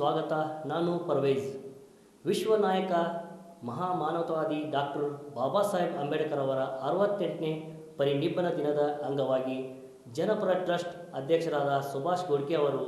ಸ್ವಾಗತ, ನಾನು ಪರ್ವೇಜ್. ವಿಶ್ವ ನಾಯಕ, ಮಹಾಮಾನವತಾವಾದಿ ಡಾಕ್ಟರ್ ಬಾಬಾ ಸಾಹೇಬ್ ಅಂಬೇಡ್ಕರ್ ಅವರ ಅರವತ್ತೆಂಟನೇ ಪರಿನಿಬ್ಬನ ದಿನದ ಅಂಗವಾಗಿ ಜನಪರ ಟ್ರಸ್ಟ್ ಅಧ್ಯಕ್ಷರಾದ ಸುಭಾಷ್ ಗೋಡ್ಕೆ ಅವರು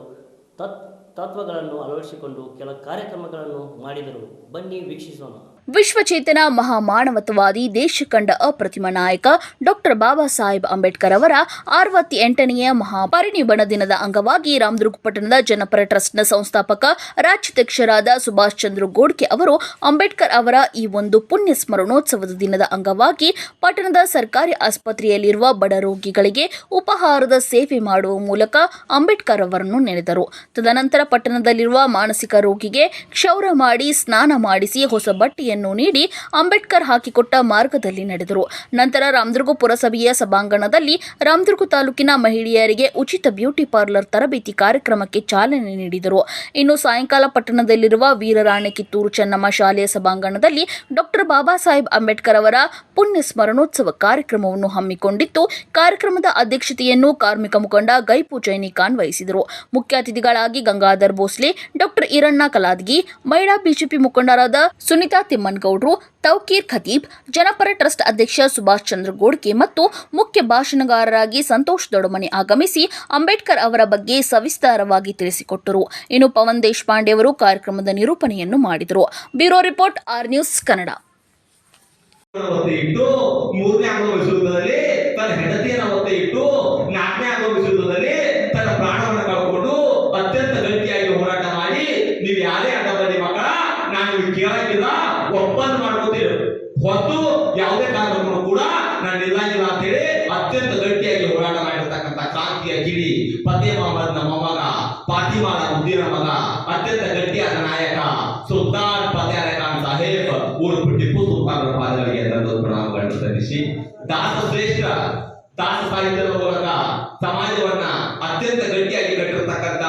ತತ್, ತತ್ವಗಳನ್ನು ಅಳವಡಿಸಿಕೊಂಡು ಕೆಲ ಕಾರ್ಯಕ್ರಮಗಳನ್ನು ಮಾಡಿದರು. ಬನ್ನಿ ವೀಕ್ಷಿಸೋಣ. ವಿಶ್ವಚೇತನ ಮಹಾಮಾನವತವಾದಿ ದೇಶ ಕಂಡ ಅಪ್ರತಿಮ ನಾಯಕ ಡಾಕ್ಟರ್ ಬಾಬಾ ಸಾಹೇಬ್ ಅಂಬೇಡ್ಕರ್ ಅವರ ಅರವತ್ತೆಂಟನೆಯ ಮಹಾಪರಿನಿಬಣ ದಿನದ ಅಂಗವಾಗಿ ರಾಮದುರ್ಗ ಪಟ್ಟಣದ ಜನಪರ ಟ್ರಸ್ಟ್ನ ಸಂಸ್ಥಾಪಕ ರಾಜ್ಯಾಧ್ಯಕ್ಷರಾದ ಸುಭಾಷ್ ಚಂದ್ರ ಗೋಡ್ಕೆ ಅವರು ಅಂಬೇಡ್ಕರ್ ಅವರ ಈ ಒಂದು ಪುಣ್ಯ ಸ್ಮರಣೋತ್ಸವದ ದಿನದ ಅಂಗವಾಗಿ ಪಟ್ಟಣದ ಸರ್ಕಾರಿ ಆಸ್ಪತ್ರೆಯಲ್ಲಿರುವ ಬಡ ರೋಗಿಗಳಿಗೆ ಉಪಹಾರದ ಸೇವೆ ಮಾಡುವ ಮೂಲಕ ಅಂಬೇಡ್ಕರ್ ಅವರನ್ನು ನೆನೆದರು. ತದನಂತರ ಪಟ್ಟಣದಲ್ಲಿರುವ ಮಾನಸಿಕ ರೋಗಿಗೆ ಕ್ಷೌರ ಮಾಡಿ ಸ್ನಾನ ಮಾಡಿಸಿ ಹೊಸ ಬಟ್ಟೆಯನ್ನು ನೀಡಿ ಅಂಬೇಡ್ಕರ್ ಹಾಕಿಕೊಟ್ಟ ಮಾರ್ಗದಲ್ಲಿ ನಡೆದರು. ನಂತರ ರಾಮದುರ್ಗ ಪುರಸಭೆಯ ಸಭಾಂಗಣದಲ್ಲಿ ರಾಮದುರ್ಗ ತಾಲೂಕಿನ ಮಹಿಳೆಯರಿಗೆ ಉಚಿತ ಬ್ಯೂಟಿ ಪಾರ್ಲರ್ ತರಬೇತಿ ಕಾರ್ಯಕ್ರಮಕ್ಕೆ ಚಾಲನೆ ನೀಡಿದರು. ಇನ್ನು ಸಾಯಂಕಾಲ ಪಟ್ಟಣದಲ್ಲಿರುವ ವೀರರಾಣಿ ಕಿತ್ತೂರು ಚೆನ್ನಮ್ಮ ಶಾಲೆಯ ಸಭಾಂಗಣದಲ್ಲಿ ಡಾಕ್ಟರ್ ಬಾಬಾ ಸಾಹೇಬ್ ಅಂಬೇಡ್ಕರ್ ಅವರ ಪುಣ್ಯ ಸ್ಮರಣೋತ್ಸವ ಕಾರ್ಯಕ್ರಮವನ್ನು ಹಮ್ಮಿಕೊಂಡಿತ್ತು ಕಾರ್ಯಕ್ರಮದ ಅಧ್ಯಕ್ಷತೆಯನ್ನು ಕಾರ್ಮಿಕ ಮುಖಂಡ ಗೈಪು ಜೈನಿ ಖಾನ್ ವಹಿಸಿದರು. ಮುಖ್ಯ ಅತಿಥಿಗಳಾಗಿ ಗಂಗಾಧರ್ ಭೋಸ್ಲೆ, ಡಾಕ್ಟರ್ ಈರಣ್ಣ ಕಲಾದ್ಗಿ, ಮಹಿಳಾ ಬಿಜೆಪಿ ಮುಖಂಡರಾದ ಸುನಿತಾ ತಿಮ್ಮನಗೌಡ್ರು ತೌಕೀರ್ ಖತೀಬ್, ಜನಪರ ಟ್ರಸ್ಟ್ ಅಧ್ಯಕ್ಷ ಸುಭಾಷ್ ಚಂದ್ರ ಗೋಡ್ಕೆ ಮತ್ತು ಮುಖ್ಯ ಭಾಷಣಗಾರರಾಗಿ ಸಂತೋಷ್ ದೊಡಮನಿ ಆಗಮಿಸಿ ಅಂಬೇಡ್ಕರ್ ಅವರ ಬಗ್ಗೆ ಸವಿಸ್ತಾರವಾಗಿ ತಿಳಿಸಿಕೊಟ್ಟರು. ಇನ್ನು ಪವನ್ ದೇಶಪಾಂಡೆ ಅವರು ಕಾರ್ಯಕ್ರಮದ ನಿರೂಪಣೆಯನ್ನು ಮಾಡಿದರು. Bureau report, R news Kannada. ಮೂರನೇ ತನ್ನ ಹೆಂಡತಿಯನ್ನು ಒತ್ತೆ ಇಟ್ಟು ವಿಶ್ವಯುದ್ಧದಲ್ಲಿ ಹೊತ್ತು ಯಾವುದೇ ಕಾರಣಕ್ಕೂ ಕೂಡ ನಾನು ನಿಲ್ಲಂಗಿಲ್ಲ ಅಂತ ಹೇಳಿ ಅತ್ಯಂತ ಗಟ್ಟಿಯಾಗಿ ಹೋರಾಟ ಮಾಡಿರ್ತಕ್ಕಂಥ ಕ್ರಾಂತಿಯ ಗಿರಿ ಫತೇ ಮೊಹಮ್ಮದ್ನ ಮೊಮ್ಮಗ ಪಾಟಿವಾಡ ಉದ್ದಿನ ಮಗ, ಅತ್ಯಂತ ಗಟ್ಟಿಯಾದ ನಾಯಕ ಸುಲ್ತಾನ್ ಫತೇ ಖಾನ್ ಸಾಹೇಬ್, ಊರು ಟಿಪ್ಪು ಸುಲ್ತಾನರ ಪಾದಗಳಿಗೆ ಪ್ರಣಾಮಗಳನ್ನು ಸಲ್ಲಿಸಿ. ದಾಸ ಶ್ರೇಷ್ಠ, ದಾಸ ಸಾಹಿತ್ಯದ ಮೂಲಕ ಸಮಾಜವನ್ನ ಅತ್ಯಂತ ಗಟ್ಟಿಯಾಗಿ ಕಟ್ಟಿರ್ತಕ್ಕಂಥ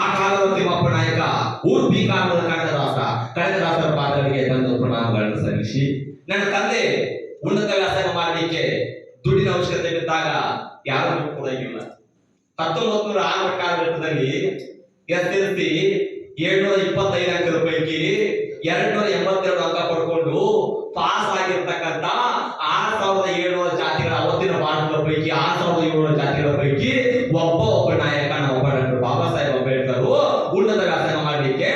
ಆ ಕಾಲದ ತಿಮ್ಮಪ್ಪ ನಾಯಕ ಊರ್ಪಿ ಕಾಲದ ಕನಕದಾಸ, ಕನಕದಾಸರ ಪಾದಗಳಿಗೆ ತಂದು ಪ್ರಣಾಮಗಳನ್ನು ಸಲ್ಲಿಸಿ. ನನ್ನ ತಂದೆ ಉನ್ನತ ವ್ಯಾಸಂಗ ಮಾಡಲಿಕ್ಕೆ ದುಡ್ಡಿನ ಅವಶ್ಯಕತೆ ಬಿದ್ದಾಗ ಯಾರು ಕೊಡೋಂಗಿಲ್ಲ ಹತ್ತೊಂಬತ್ತು ನೂರ ಆರರ ಕಾಲಘಟ್ಟದಲ್ಲಿ ಎಸ್ ಎಲ್ ಸಿ ಏಳ್ನೂರ ಇಪ್ಪತ್ತೈದು ಅಂಕದ ಪೈಕಿ ಎರಡ್ ನೂರ ಎಂಬತ್ತೆರಡು ಅಂಕ ಪಡ್ಕೊಂಡು ಪಾಸ್ ಆಗಿರ್ತಕ್ಕಂತ ಆರ್ ಸಾವಿರದ ಏಳ್ನೂರ ಜಾತಿಗಳ ಅವತ್ತಿನ ಭಾರತದ ಪೈಕಿ ಆರ್ ಸಾವಿರದ ಏಳ್ನೂರ ಜಾತಿಗಳ ಪೈಕಿ ಒಬ್ಬ ಒಬ್ಬ ನಾಯಕ ನಮ್ಮ ಒಬ್ಬ ಡಾಕ್ಟರ್ ಬಾಬಾ ಸಾಹೇಬ್ ಅಂಬೇಡ್ಕರ್ ಉನ್ನತ ವ್ಯಾಸಂಗ ಮಾಡಲಿಕ್ಕೆ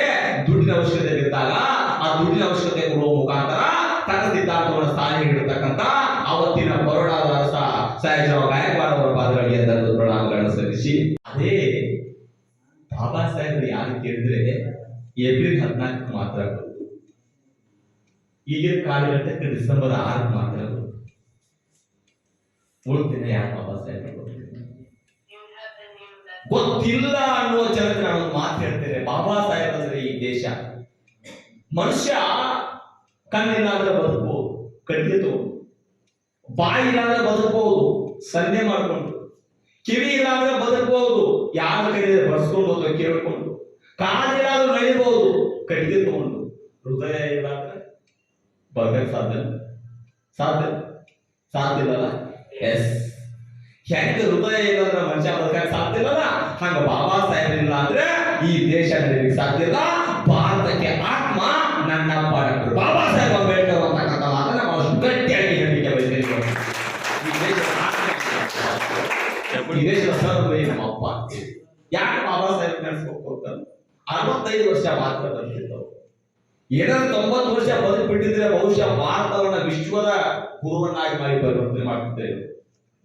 ದುಡ್ಡಿನ ಅವಶ್ಯಕತೆ ಬಿದ್ದಾಗ ಆ ದುಡ್ಡಿನ ಅವಶ್ಯಕತೆ ಕೊಡುವ ಮುಖಾಂತರ ತನ್ನ ಸಿದ್ಧಾಂತವನ್ನು ಸ್ಥಾನ ನೀಡಿರ್ತಕ್ಕಂಥ ಅವತ್ತಿನ ಬರೋಡಾದ ಅರಸ ಸಹಜರಾವ್ ಗಾಯಕ್ವಾಡ್ ಅವರ ಪಾದಗಳಿಗೆ ತಂದು ಪ್ರಣಾಮಗಳನ್ನು ಸಲ್ಲಿಸಿ. ಅದೇ ಬಾಬಾ ಸಾಹೇಬ್ ಯಾರು ಕೇಳಿದ್ರೆ ಏಪ್ರಿಲ್ ಹದಿನಾಲ್ಕು ಮಾತ್ರ. ಈಗಿನ ಕಾಲಘಟ್ಟಕ್ಕೆ ಡಿಸೆಂಬರ್ ಆರು ಮಾತ್ರ. ಮೂರು ಯಾರು ಬಾಬಾ ಸಾಹೇಬ್ ಗೊತ್ತಿಲ್ಲ. ಅನ್ನುವ ಜನಕ್ಕೆ ನಾನು ಮಾತು ಹೇಳ್ತೇನೆ. ಬಾಬಾ ಸಾಹೇಬ್ ಅಂದ್ರೆ ಈ ದೇಶ. ಮನುಷ್ಯ ಕಣ್ಣಿನಾದ್ರೆ ಬದುಕು ತಗೊಂಡು ಬಾಯಿ ಇಲ್ಲಾಂದ್ರೆ ಬದುಕಬಹುದು ಸನ್ನೆ ಮಾಡ್ಕೊಂಡು. ಕಿವಿ ಇಲ್ಲಾಂದ್ರೆ ಬದುಕಬಹುದು ಯಾರ ಕೈ ಬರ್ಸ್ಕೊಂಡು ಅಥವಾ ಕೇಳ್ಕೊಂಡು. ಕಾಲಿಲ್ಲಾದ್ರೂ ನಡೀಬಹುದು ಕಟ್ಟಿಗೆ ತಗೊಂಡು. ಹೃದಯ ಇಲ್ಲಾಂದ್ರೆ ಬದುಕಕ್ಕೆ ಸಾಧ್ಯ ಇಲ್ಲ. ಸಾಧ್ಯ ಸಾಧ್ಯ ಇಲ್ಲಲ್ಲ? ಎಸ್ ಹೆಂಗ ಹೃದಯ ಇಲ್ಲ ಅಂದ್ರೆ ಮನುಷ್ಯ ಬದುಕಕ್ಕೆ ಸಾಧ್ಯ ಇಲ್ಲ ಹಂಗ ಬಾಬಾ ಸಾಹೇಬ್ ಇಲ್ಲ ಅಂದ್ರೆ ಈ ದೇಶ ಸಾಧ್ಯ ಇಲ್ಲ. ಭಾರತಕ್ಕೆ ಆತ್ಮ ನನ್ನಪ್ಪ ಡಾಕ್ಟರ್. ಬಾಬಾ ಸಾಹೇಬ್ ಅಂಬೇಡ್ಕರ್ ಅಂತಕ್ಕಂಥ ಮಾತನ್ನ ಬಹಳಷ್ಟು ಗಟ್ಟಿಯಾಗಿ ಹೇಳಲಿಕ್ಕೆ ಬಯಸ್ತೇನೆ ಈ ದೇಶದ ಆತ್ಮ ದೇಶದ ಸರ್ವೇ ನಮ್ಮಪ್ಪ ಅಂತೇಳಿ. ಯಾಕೆ ಬಾಬಾ ಸಾಹೇಬ್ ನೆನೆಸ್ಬೇಕು ಅರವತ್ತೈದು ವರ್ಷ ಮಾತ್ರ ಬದುಕಿದ್ದವು ಏನಾದ್ರು ತೊಂಬತ್ತು ವರ್ಷ ಬದುಕಿಬಿಟ್ಟಿದ್ರೆ ಬಹುಶಃ ಭಾರತವನ್ನ ವಿಶ್ವದ ಗುರುವನ್ನಾಗಿ ಮಾಡಿ ಪರಿವರ್ತನೆ ಮಾಡ್ತಿದ್ದೇವೆ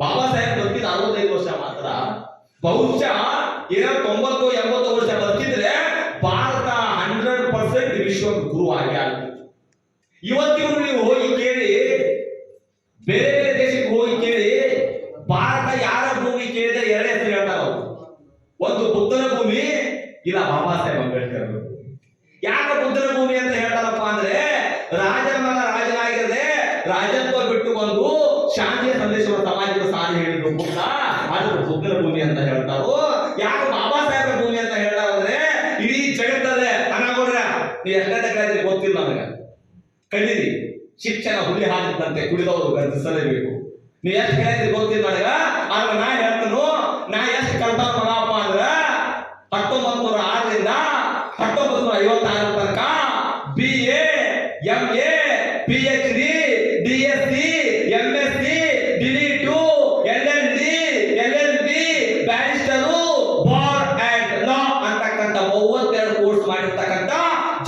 ಬಾಬಾ ಸಾಹೇಬ್ ಬದುಕಿದ ಅರವತ್ತೈದು ವರ್ಷ ಮಾತ್ರ. ಬಹುಶಃ ಏನಾದ್ರು ತೊಂಬತ್ತು, ಎಂಬತ್ತು ವರ್ಷ ಬದುಕಿದ್ರೆ ಭಾರತ ಹಂಡ್ರೆಡ್ ಪರ್ಸೆಂಟ್ ವಿಶ್ವ ಗುರು ಆಗಿ ಆಗ್ತಿತ್ತು ಇವತ್ತಿಗೂ ನೀವು ಹೋಗಿ ಕೇಳಿ ಬೇರೆ ಬೇರೆ ದೇಶಕ್ಕೆ ಹೋಗಿ ಕೇಳಿ ಭಾರತ ಯಾರ ಭೂಮಿ ಕೇಳಿದ್ರೆ ಎರಡೇ ಹೆಸರು ಹೇಳ್ತಾರೆ ಅವರು ಒಂದು ಬುದ್ಧನ ಭೂಮಿ? ಇಲ್ಲ, ಬಾಬಾ ಸಾಹೇಬ್ ಅಂಬೇಡ್ಕರ್. ಯಾಕೆ ಬುದ್ಧನ ಭೂಮಿ ಅಂತ ಹೇಳ್ತಾರಪ್ಪ ಅಂದ್ರೆ, ರಾಜನ ಮನ ರಾಜನಾಗಿರದೆ ರಾಜತ್ವ ಬಿಟ್ಟು ಬಂದು ಶಾಂತಿಯ ಸಂದೇಶವನ್ನು ಸಮಾಜದ ಸಾರಿ ಹೇಳಿದ್ರು ಅದಕ್ಕೆ ಬುದ್ಧನ ಭೂಮಿ ಅಂತ ಹೇಳ್ತಾರೋ? ಯಾಕೆ ಬಾಬಾ ಸಾಹೇಬರ ಭೂಮಿ ಅಂತ ಹೇಳ್ತಾರ ಅಂದ್ರೆ, ಇಡೀ ಜಗತ್ತಲ್ಲೇ ಅನಾಗೋಡ್ರ ನೀ ಎಷ್ಟೇ ಕಳೆದ್ರೆ ಗೊತ್ತಿಲ್ಲ ನನಗೆ. ಕಲೀರಿ ಶಿಕ್ಷಣ ಹುಲಿ ಹಾಕಿದಂತೆ ಕುಡಿದವರು ಗರ್ಜಿಸಲೇಬೇಕು. ನೀ ಎಷ್ಟು ಕೇಳಿದ್ರಿ ಗೊತ್ತಿಲ್ಲ ನನಗ, ಆದ್ರೆ ನಾ ಹೇಳ್ತನು, ನಾ ಎಷ್ಟು ಕಲ್ತಾವ ಅಂದ್ರೆ ಅಂದ್ರ ಹತ್ತೊಂಬತ್ತು ನೂರ ಆರರಿಂದ ಹತ್ತೊಂಬತ್ತು ಐವತ್ತಾರು ತನಕ B A M A P H D D S C M S C DLitt L L D L L B barrister bar and law ಅಂತಕ್ಕಂಥ ಮೂವತ್ತೆರಡು ಕೋರ್ಸ್ ಮಾಡಿರ್ತಕ್ಕಂಥ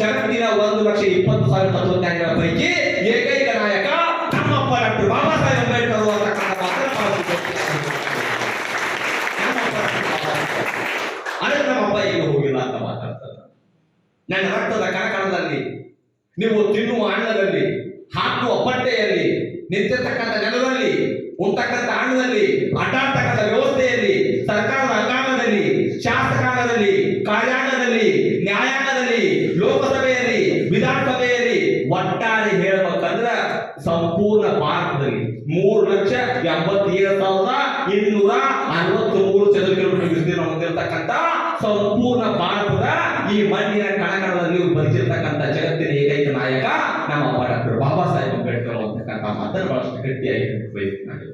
ಜಗತ್ತಿನ ಒಂದು ಲಕ್ಷ ಇಪ್ಪತ್ತು ಸಾವಿರ ತತ್ವಜ್ಞಾನಿಗಳ ಪೈಕಿ ಏಕೈಕ ನನ್ನ ರಕ್ತದ ಕಣಕಣದಲ್ಲಿ, ನೀವು ತಿನ್ನುವ ಹಣ್ಣದಲ್ಲಿ ಹಾಕುವ ಬಟ್ಟೆಯಲ್ಲಿ ನಿಂತಿರ್ತಕ್ಕಂಥ ನೆಲದಲ್ಲಿ ಉಂಟಕ್ಕಂಥ ಹಣ್ಣಲ್ಲಿ ಅಡ್ಡಾಡ್ತಕ್ಕಂಥ ವ್ಯವಸ್ಥೆಯಲ್ಲಿ, ಸರ್ಕಾರದ ಅಂಗಾಂಗದಲ್ಲಿ, ಶಾಸಕಾಂಗದಲ್ಲಿ ಕಾರ್ಯಾಂಗದಲ್ಲಿ ನ್ಯಾಯಾಂಗದಲ್ಲಿ, ಲೋಕಸಭೆಯಲ್ಲಿ, ವಿಧಾನಸಭೆಯಲ್ಲಿ ಒಟ್ಟಾರೆ ಹೇಳ್ಬೇಕಂದ್ರ ಸಂಪೂರ್ಣ ಭಾರತದಲ್ಲಿ ಮೂರು ಲಕ್ಷ ಎಂಬತ್ತೇಳು ಸಾವಿರದ ಇನ್ನೂರ ಅರವತ್ತು ಮೂರು ಚದರ ಕಿಲೋಮೀಟರ್ ವಿಸ್ತೀರ್ಣ ಹೊಂದಿರತಕ್ಕಂಥ ಸಂಪೂರ್ಣ ಭಾರತದ ಈ ಮಣ್ಣಿನ ಬದುಕಿರ್ತಕ್ಕಂಥ ಜಗತ್ತಿನ ಏಕೈಕ ನಾಯಕ ನಮ್ಮ ಬಾಬಾ ಸಾಹೇಬ್ ಅಂಬೇಡ್ಕರ್ ಅಂತಕ್ಕಂಥ ಮಾತನ್ನು ಬಹಳಷ್ಟು ಗಟ್ಟಿಯಾಗಿ ಬಯಸ್ತೀನಿ